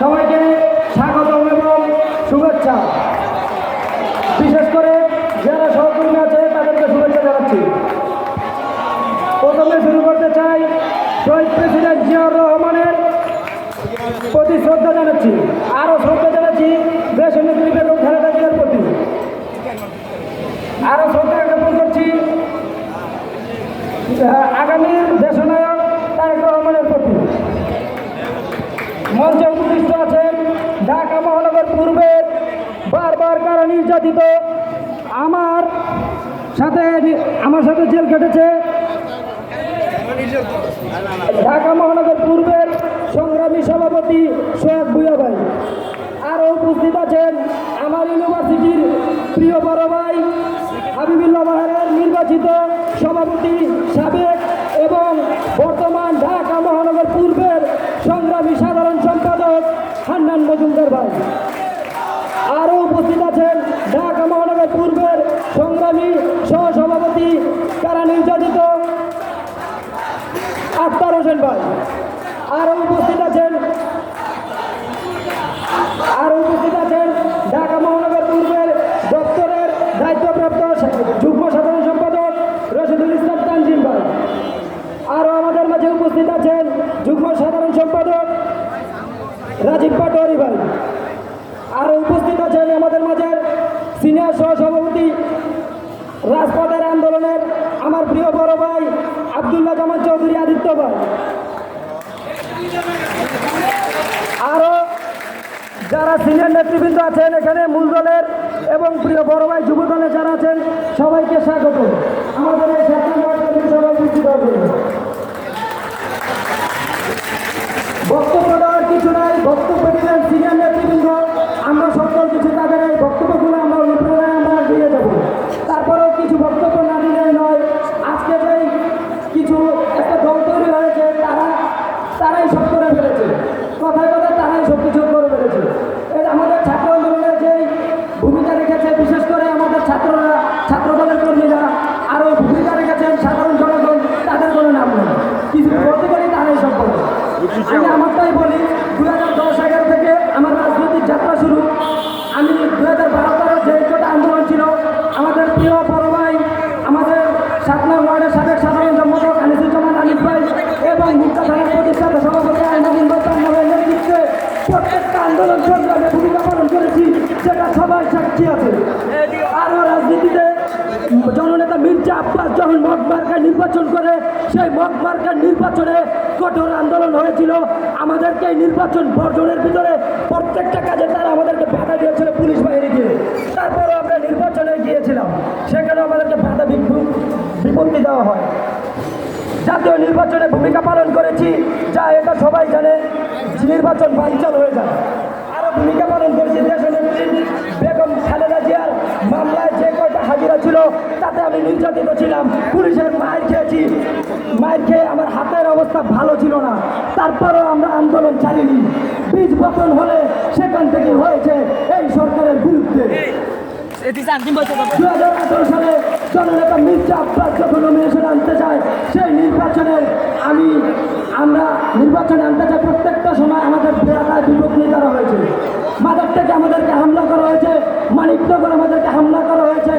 সবাইকে স্বাগতম এবং শুভেচ্ছা। বিশেষ করে যারা সহকর্মী আছে তাদেরকে শুভেচ্ছা জানাচ্ছি। প্রথমে শুরু করতে চাই শহীদ প্রেসিডেন্ট জিয়াউর রহমানের প্রতি শ্রদ্ধা জানাচ্ছি। আরও শ্রদ্ধা জানাচ্ছি দেশ নেত্রী বেগম প্রতি। আরও শ্রদ্ধা জ্ঞাপন করছি আহ, আগামীর দেশনায়ক তারেক রহমানের প্রতি। মঞ্চে উপস্থিত আছেন ঢাকা মহানগর পূর্বের বারবার নির্যাতিত আমার সাথে আমার সাথে জেল কেটেছে। ঢাকা মহানগর পূর্বের সংগ্রামী সভাপতি সোহাগ ভুইয়া ভাই আরও উপস্থিত আছেন আমার ইউনিভার্সিটির প্রিয় বড় ভাই হাবিবুল্লাহ বাহারের নির্বাচিত সভাপতি সাবেক এবং বর্তমান ঢাকা মহানগর পূর্বের সংগ্রামী সাধারণ সম্পাদক হান্নান মজুমদার ভাই আরও উপস্থিত আছেন ঢাকা মহানগর পূর্বের সংগ্রামী সহসভাপতি কারা নির্যাতিত? আক্তার হোসেন ভাই। আরও উপস্থিত আছেন আরও উপস্থিত আছেন ঢাকা মহানগর পূর্বের দপ্তরের দায়িত্বপ্রাপ্ত যুগ্ম সাধারণ সম্পাদক রশিদুল ইসলাম তানজিম ভাই। আরও আমাদের মাঝে উপস্থিত আছেন যুগ্ম সাধারণ সম্পাদক রাজীব পাটোয়ারি ভাই। আরও উপস্থিত আছেন আমাদের মাঝে সিনিয়র সহসভাপতি রাজপথের আন্দোলনের আমার প্রিয় বড় ভাই আবদুল্লাহ জামান চৌধুরী আদিত্য ভাই। আরও যারা সিনিয়র নেতৃবৃন্দ আছেন এখানে মূল দলের এবং প্রিয় বড় ভাই যুব দলের যারা আছেন, সবাইকে স্বাগত আমাদের এই স্বেচ্ছাসেবক সবাই উপস্থিত হবেন। বক্তব্য দেওয়ার কিছু নাই বক্তব্য দিলেন সিনিয়র নেতৃবৃন্দ আমরা সকল কিছু তাদের এই বক্তব্যগুলো আমরা অনুপ্রেরণায় আমরা দিয়ে যাব তারপরেও কিছু বক্তব্য না দিলেই নয় আজকে যেই কিছু একটা দল তৈরি হয়েছে তারা তারাই সব করে ফেলেছে কথায় কথায় তারাই সব কিছু করে ফেলেছে এই আমাদের ছাত্র আন্দোলনের যেই ভূমিকা রেখেছে বিশেষ করে আমাদের ছাত্ররা ছাত্র দলের কর্মীরা আরও ভূমিকা রেখেছেন সাধারণ জনগণ তাদের কোনো নাম নেই কিছু বলতে পারি তারাই সব করে আমি আমারটাই বলি দু হাজার দশ এগারো থেকে আমার রাজনৈতিক যাত্রা শুরু আমি দু হাজার বারো তেরো যে কটা আন্দোলন ছিল আমাদের প্রিয় বড় ভাই আমাদের সাত নং ওয়ার্ডের সাবেক সাধারণ সম্পাদক আনিসুজ্জামান আনিস ভাই এবং মুক্তা থানার প্রতিষ্ঠাতা সভাপতি আইনাদিন ভাইয়ের নেতৃত্বে প্রত্যেকটা আন্দোলন সংগ্রামে ভূমিকা পালন করেছি, সেটা সবাই সাক্ষী আছে। আরও রাজনীতিতে জননেতা মির্জা আব্বাস যখন মগ মার্কার নির্বাচন করে, সেই মগ মার্কার নির্বাচনে কঠোর আন্দোলন হয়েছিল। আমাদেরকে এই নির্বাচন বর্জনের ভিতরে প্রত্যেকটা কাজে তারা আমাদেরকে বাধা দিয়েছিল পুলিশ বাহিনী দিয়ে। তারপরে আমরা নির্বাচনে গিয়েছিলাম। সেখানে আমাদেরকে বাধা বিপত্তি দেওয়া হয়। জাতীয় নির্বাচনে ভূমিকা পালন করেছি যা এটা সবাই জানে নির্বাচন বাঞ্চল হয়ে যায় আরও ভূমিকা পালন করেছি বেগম খালেদা জিয়ার মামলায় যে কয়টা হাজিরা ছিল তাতে আমি নির্যাতিত ছিলাম। পুলিশের মায়ের খেয়েছি। মায়ের খেয়ে আমার হাতের অবস্থা ভালো ছিল না। তারপরেও আমরা আন্দোলন ছাড়িনি বীজ বপন হলে সেখান থেকে হয়েছে এই সরকারের বিরুদ্ধে। দু হাজার আঠারো সালে জননেতা মির্জা আব্বাস যখন নমিনেশন আনতে চায় সেই নির্বাচনে আমি, আমরা নির্বাচনে আনতে চাই প্রত্যেকটা সময় আমাদের এলাকায় বিপত্তি করা হয়েছে। মাদার থেকে আমাদেরকে হামলা করা হয়েছে, মানিকনগর আমাদেরকে হামলা করা হয়েছে,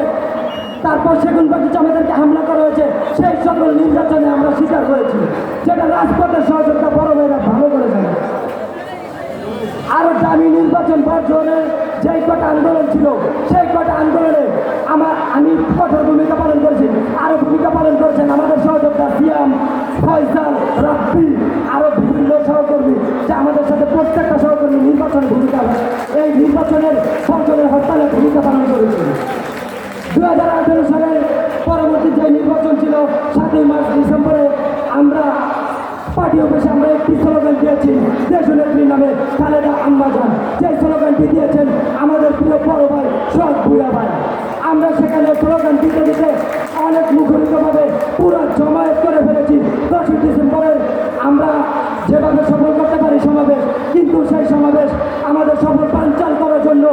তারপর সেগুন বাগিচা আমাদেরকে হামলা করা হয়েছে, সেই সকল নির্বাচনে আমরা স্বীকার করেছি যেটা রাজপথের সহযোগিতা বড় ভাইরা ভালো করে জানে আরও দামি নির্বাচন বর্জনে যেই কটা আন্দোলন ছিল, সেই কটা আন্দোলনে আমার আমি কঠোর ভূমিকা পালন করেছি। আরও ভূমিকা পালন করেছেন আমাদের সহযোদ্ধা সিয়াম ফয়সাল রাব্বি, আরও বিভিন্ন সহকর্মী যে আমাদের সাথে প্রত্যেকটা সহকর্মী নির্বাচনে ভূমিকা এই নির্বাচনের বর্জনের হরতালে ভূমিকা পালন করেছে। দু হাজার আঠেরো সালের পরবর্তী যে নির্বাচন ছিল, সাতই মার্চ, ডিসেম্বরে আমরা পার্টি অফিসে আমরা একটি স্লোগান দিয়েছি, দেশনেত্রী নামে খালেদা আম্মাজান যে স্লোগানটি দিয়েছেন আমাদের প্রিয় বড় ভাই সৎ ভুয়া ভাই। আমরা সেখানে স্লোগান দিতে দিতে অনেক মুখরিতভাবে পুরো জমায়েত করে ফেলেছি। দশই ডিসেম্বরে আমরা যেভাবে সফল করতে পারি সমাবেশ, কিন্তু সেই সমাবেশ আমাদের সফল পাঞ্চাল করার জন্য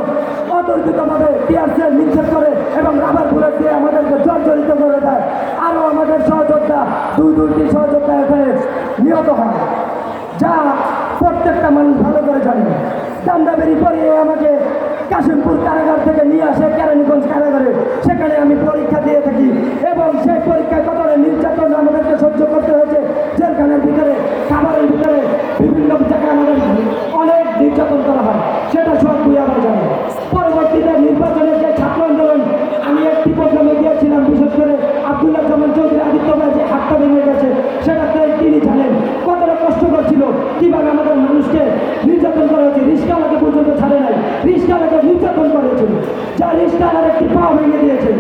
অতর্কিতভাবে টিআরসিএল নিক্ষেপ করে এবং রাবার বুলেট দিয়ে আমাদেরকে জর্জরিত করে দেয়। আরও আমাদের সহযোদ্ধা, দুই দুইটি সহযোদ্ধা এখানে নিহত হয়। যা প্রত্যেকটা মানুষ ভালো করে জানে। এরই পরে আমাকে কাশিমপুর কারাগার থেকে নিয়ে আসে কেরানীগঞ্জ কারাগারে। সেখানে আমি পরীক্ষা দিয়ে থাকি এবং সেই পরীক্ষায় কতটা নির্যাতন আমাদেরকে সহ্য করতে হয়েছে, জেলখানার ভিতরে, খাবারের ভিতরে, বিভিন্ন জায়গায় আমাদের অনেক নির্যাতন করা হয়। সেটা সব দুই আমার জানে পরবর্তীতে নির্বাচনের যে ছাত্র আন্দোলন, আমি একটি প্রোগ্রামে গিয়েছিলাম, বিশেষ করে আব্দুল্লাহ জামান চৌধুরী আদিত্য যে হাতটা ভেঙে গেছে, সেটাতে তিনি জানেন রিস্কাওয়ালাকে নির্যাতন করেছিল। যা রিস্কাওয়ালার একটি পা ভেঙে দিয়েছে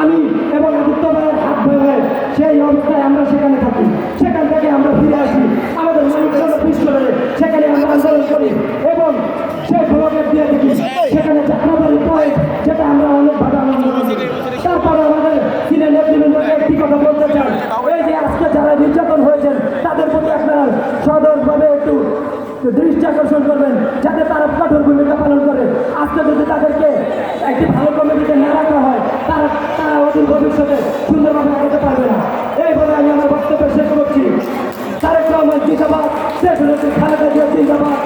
আমি এবং আদিত্য ভাইয়ের হাত ভেঙে সেই অবস্থায় আমরা সেখানে থাকি। সেখান থেকে আমরা ফিরে আসি। আমাদের মানুষজন পিস্তলে সেখানে আমরা আন্দোলন করি এবং সেই ব্লকের দিয়ে দেখি। সেখানে চাকরাবাড়ি পয়েন্ট, যেটা আমরা অনেকভাবে আন্দোলন করি। তারপরে আমাদের সিনিয়র নেতৃবৃন্দকে একটি কথা বলতে চাই। এই যে আজকে যারা নির্যাতন হয়েছেন, তাদের প্রতি আপনারা সদরভাবে একটু দৃষ্টি আকর্ষণ করবেন, যাতে তারা কঠোর ভূমিকা পালন করে আজকে যদি তাদেরকে একটি ভালো কমিটিতে না রাখা হয়, তারা তারা অদূর ভবিষ্যতে সুন্দরভাবে আগাতে পারবে না। এই বলে আমি আমার বক্তব্য শেষ করছি। তারেক রহমান, জিন্দাবাদ। শেষ হয়েছে খালেদা জিয়া, জিন্দাবাদ।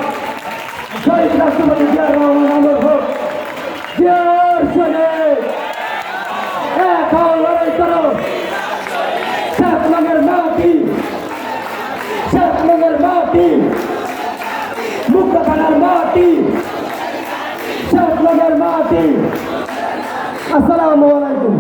শহীদ রাষ্ট্রপতি জিয়া রহমান, আমার হোক। জিয়ার নগর মাটি। আসসালামু আলাইকুম।